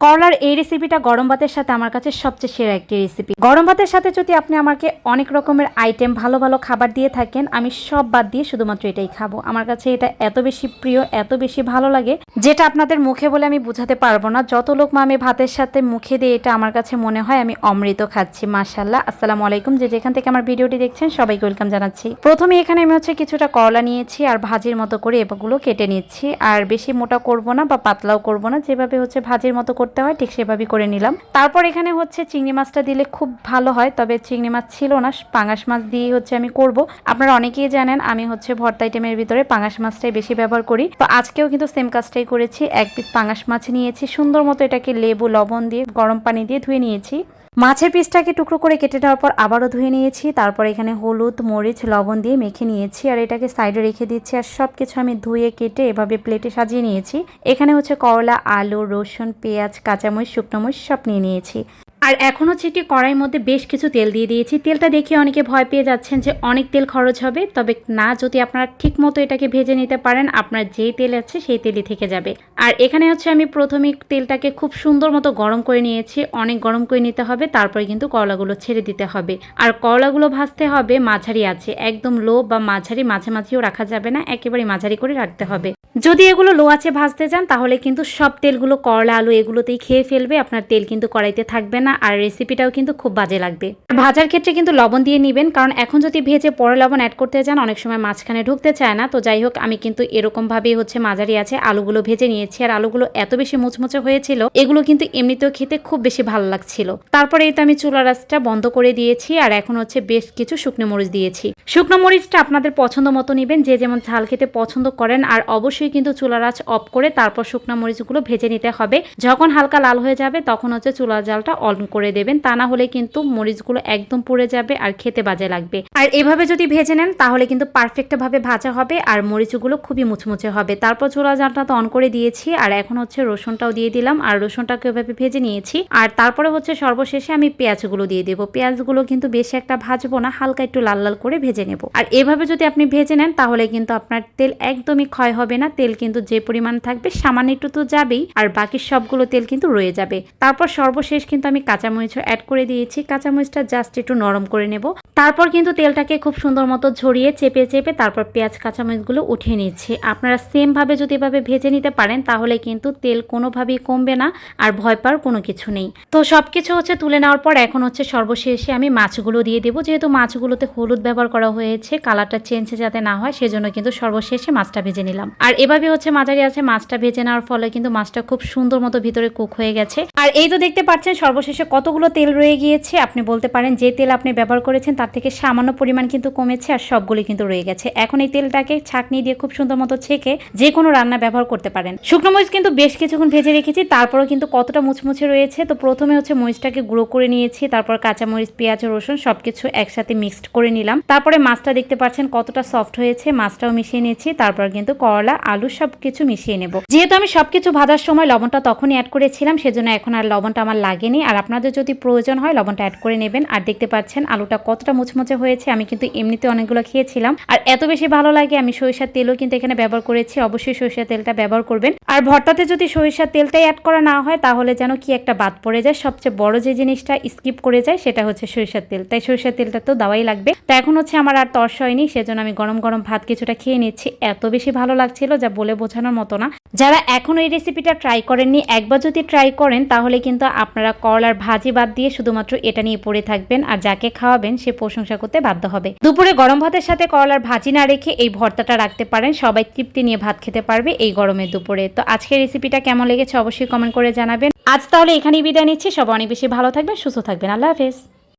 করলার এই রেসিপিটা গরম ভাতের সাথে আমার কাছে সবচেয়ে সেরা একটি রেসিপি গরম ভাতের সাথে যদি আপনি আমাকে অনেক রকমের আইটেম ভালো ভালো খাবার দিয়ে থাকেন, আমি সব বাদ দিয়ে শুধুমাত্র এটাই খাব। আমার কাছে এটা এত বেশি প্রিয়, এত বেশি ভালো লাগে, যেটা আপনাদের মুখে বলে আমি বুঝাতে পারব না। যত লোক মা আমি ভাতের সাথে মুখে দিয়ে এটা আমার কাছে মনে হয়, আমি অমৃত খাচ্ছি মাশাল্লাহ আসসালামু আলাইকুম। যে যেখান থেকে আমার ভিডিওটি দেখছেন, সবাইকে ওয়েলকাম জানাচ্ছি। প্রথমে এখানে আমি হচ্ছে কিছুটা করলা নিয়েছি আর ভাজির মতো করে এগুলো কেটে নিচ্ছি। আর বেশি মোটা করব না বা পাতলাও করব না, যেভাবে হচ্ছে ভাজির মতো করতে হয়, ঠিক সেভাবেই করে নিলাম। তারপর এখানে হচ্ছে চিংড়ি মাছটা দিলে খুব ভালো হয়, তবে চিংড়ি মাছ ছিল না, পাঙাশ মাছ দিয়েই হচ্ছে আমি করব। আপনারা অনেকেই জানেন, আমি হচ্ছে ভর্তা আইটেমের ভিতরে পাঙাশ মাছটাই বেশি ব্যবহার করি। তো আজকেও কিন্তু সেম কাজটাই করেছি, এক পিস পাঙাশ মাছ নিয়েছি, সুন্দর মতো এটাকে লেবু, লবণ দিয়ে, গরম পানি দিয়ে ধুয়ে নিয়েছি। মাছের পিসটাকে টুকরো করে কেটে নেওয়ার পর আবারও ধুয়ে নিয়েছি। তারপর এখানে হলুদ, মরিচ, লবণ দিয়ে মেখে নিয়েছি আর এটাকে সাইডে রেখে দিচ্ছি আর সব কিছু আমি ধুয়ে, কেটে এভাবে প্লেটে সাজিয়ে নিয়েছি। এখানে হচ্ছে করলা, আলু, রসুন, পেঁয়াজ, কাঁচামরিচ, শুকনো মরিচ সব নিয়ে নিয়েছি। আর এখন হচ্ছে একটি কড়াইয়ের মধ্যে বেশ কিছু তেল দিয়ে দিয়েছি। তেলটা দেখে অনেকে ভয় পেয়ে যাচ্ছেন যে অনেক তেল খরচ হবে, তবে না, যদি আপনারা ঠিক মতো এটাকে ভেজে নিতে পারেন, আপনার যেই তেল আছে সেই তেলই থেকে যাবে। আর এখানে হচ্ছে আমি প্রথমে তেলটাকে খুব সুন্দর মতো গরম করে নিয়েছি, অনেক গরম করে নিতে হবে, তারপরে কিন্তু করলাগুলো ছেড়ে দিতে হবে। আর করলাগুলো ভাজতে হবে, মাঝারি আছে, একদম লো বা মাঝারি, মাঝে মাঝামাঝিও রাখা যাবে না, একেবারে মাঝারি করে রাখতে হবে। যদি এগুলো লো আছে ভাজতে যান তাহলে কিন্তু সব তেলগুলো করলা, আলু এগুলোতেই খেয়ে ফেলবে, আপনার তেল কিন্তু কড়াইতে থাকবে না। আর রেসিপিটাও কিন্তু খুব বাজে লাগবে। ভাজার ক্ষেত্রে কিন্তু লবণ দিয়ে নেবেন, কারণ এখন যদি ভেজে পরে লবণ অ্যাড করতে যান, অনেক সময় মাঝখানে ঢুকতে চায় না। তো যাই হোক, আমি কিন্তু এরকমভাবেই হচ্ছে মাঝারি আছে, আলুগুলো ভেজে নিয়েছি, আর আলুগুলো এত বেশি মুচমুচে হয়েছিল, এগুলো কিন্তু এমনিতেও খেতে খুব বেশি ভালো লাগছিল। তারপরে এই তো আমি চুলা রাসটা বন্ধ করে দিয়েছি, আর এখন হচ্ছে বেশ কিছু শুকনো মরিচ দিয়েছি। শুকনো মরিচটা আপনাদের পছন্দ মতো নেবেন, যে যেমন ঝাল খেতে পছন্দ করেন, আর অবশ্যই কিন্তু চুলা রাস অফ করে তারপর শুকনো মরিচগুলো ভেজে নিতে হবে। যখন হালকা লাল হয়ে যাবে, তখন হচ্ছে চুলা জালটা অন করে দেবেন, তা না হলে কিন্তু মরিচগুলো একদম পুড়ে যাবে আর খেতে বাজে লাগবে। আর এভাবে যদি ভেজে নেন, তাহলে কিন্তু পারফেক্ট ভাবে ভাজা হবে আর মরিচগুলো খুবই মুচমুচে হবে। তারপর চুলা জালটা তো অন করে দিয়েছি, আর এখন হচ্ছে রসুনটাও দিয়ে দিলাম, আর রসুনটাকে এভাবে ভেজে নিয়েছি। আর তারপরে হচ্ছে সর্বশেষে আমি পেঁয়াজগুলো দিয়ে দেবো। পেঁয়াজগুলো কিন্তু বেশি একটা ভাজবো না, হালকা একটু লাল লাল করে ভেজে নেব। আর এভাবে যদি আপনি ভেজে নেন, তাহলে কিন্তু আপনার তেল একদমই ক্ষয় হবে না, তেল কিন্তু যে পরিমাণ থাকবে, সামান্য একটু তো যাবেই, আর বাকি সবগুলো তেল কিন্তু রয়ে যাবে। তারপর সর্বশেষ কিন্তু আমি কাঁচামরিচও অ্যাড করে দিয়েছি। কাঁচামরিচটা জাস্ট একটু নরম করে নেব। তারপর কিন্তু তেলটাকে খুব সুন্দর মতো ঝরিয়ে চেপে চেপে তারপর পেঁয়াজ, কাঁচামরিচগুলো উঠিয়ে নিচ্ছি। আপনারা সেমভাবে যদি এভাবে ভেজে নিতে পারেন, তাহলে কিন্তু তেল কোনোভাবেই কমবে না আর ভয় পাওয়ার কোনো কিছু নেই। তো সব কিছু হচ্ছে তুলে নেওয়ার পর এখন হচ্ছে সর্বশেষে আমি মাছগুলো দিয়ে দেবো। যেহেতু মাছগুলোতে হলুদ ব্যবহার করা হয়েছে কালারটা চেঞ্জ যাতে না হয়, সেজন্য কিন্তু সর্বশেষে মাছটা ভেজে নিলাম। আর এভাবে হচ্ছে মাঝারি আছে, মাছটা ভেজে নেওয়ার ফলে কিন্তু মাছটা খুব সুন্দর মতো ভিতরে কুক হয়ে গেছে। আর এই তো দেখতে পাচ্ছেন, সর্বশেষে কতগুলো তেল রয়ে গিয়েছে, আপনি বলতে পারেন যে তেল আপনি ব্যবহার করেছেন তার থেকে সামান্য পরিমাণ কিন্তু কমেছে আর সবগুলি কিন্তু রয়ে গেছে। এখন এই তেলটাকে ছাকনি দিয়ে খুব সুন্দর মতো ছেঁকে যে কোনো রান্না ব্যবহার করতে পারেন। শুকনো মরিচ কিন্তু বেশ কিছুক্ষণ ভেজে রেখেছি, তারপরেও কিন্তু কতটা মুচমুচে রয়েছে। তো প্রথমে হচ্ছে মরিচটাকে গুঁড়ো করে নিয়েছি, তারপর কাঁচা মরিচ, পেঁয়াজ, রসুন সবকিছু একসাথে মিক্সড করে নিলাম। তারপরে মাছটা দেখতে পাচ্ছেন কতটা সফট হয়েছে, মাছটাও মিশিয়ে নিয়েছি, তারপর কিন্তু করলা, আলু সবকিছু মিশিয়ে নেব। যেহেতু আমি সবকিছু ভাজার সময় লবণটা তখনই অ্যাড করেছিলাম, সেজন্য এখন আর লবণটা আমার লাগেনি, আর আপনাদের যদি প্রয়োজন হয়, লবণটা অ্যাড করে নেবেন। আর দেখতে পাচ্ছেন, আলুটা কতটা মুচমুচে হয়েছে। আমি কিন্তু এমনিতে অনেকগুলো খেয়েছিলাম। আর এত বেশি ভালো লাগে, আমি সরিষার তেলও কিন্তু এখানে ব্যবহার করেছি। অবশ্যই সরিষার তেলটা ব্যবহার করবেন। আর ভর্তাতে যদি সরিষার তেলটাই অ্যাড করা না হয়, তাহলে যেন কি একটা বাদ পড়ে যায়। সবচেয়ে বড় যে জিনিসটা স্কিপ করে যায়, সেটা হচ্ছে সরিষার তেল। তাই সরিষার তেলটা তো দেওয়াই লাগবে। তো এখন হচ্ছে আমার আর তর্স হয়নি সেজন্য আমি গরম গরম ভাত কিছুটা খেয়ে নিচ্ছি। এত বেশি ভালো লাগছিল যা বলে বোঝানোর মতো না। যারা এখন এই রেসিপিটা ট্রাই করেননি, একবার যদি ট্রাই করেন, তাহলে কিন্তু আপনারা করলার ভাজি বাদ দিয়ে শুধুমাত্র এটা নিয়ে পড়ে থাকবেন আর যাকে খাওয়াবেন সে প্রশংসা করতে বাধ্য হবে। দুপুরে গরম ভাতের সাথে করলার ভাজি না রেখে এই ভর্তাটা রাখতে পারেন, সবাই তৃপ্তি নিয়ে ভাত খেতে পারবে এই গরমের দুপুরে। তো আজকের রেসিপিটা কেমন লেগেছে অবশ্যই কমেন্ট করে জানাবেন। আজ তাহলে এখানেই বিদায় নিচ্ছি, সবাই অনেক বেশি ভালো থাকবেন, সুস্থ থাকবেন। আল্লাহ হাফেজ।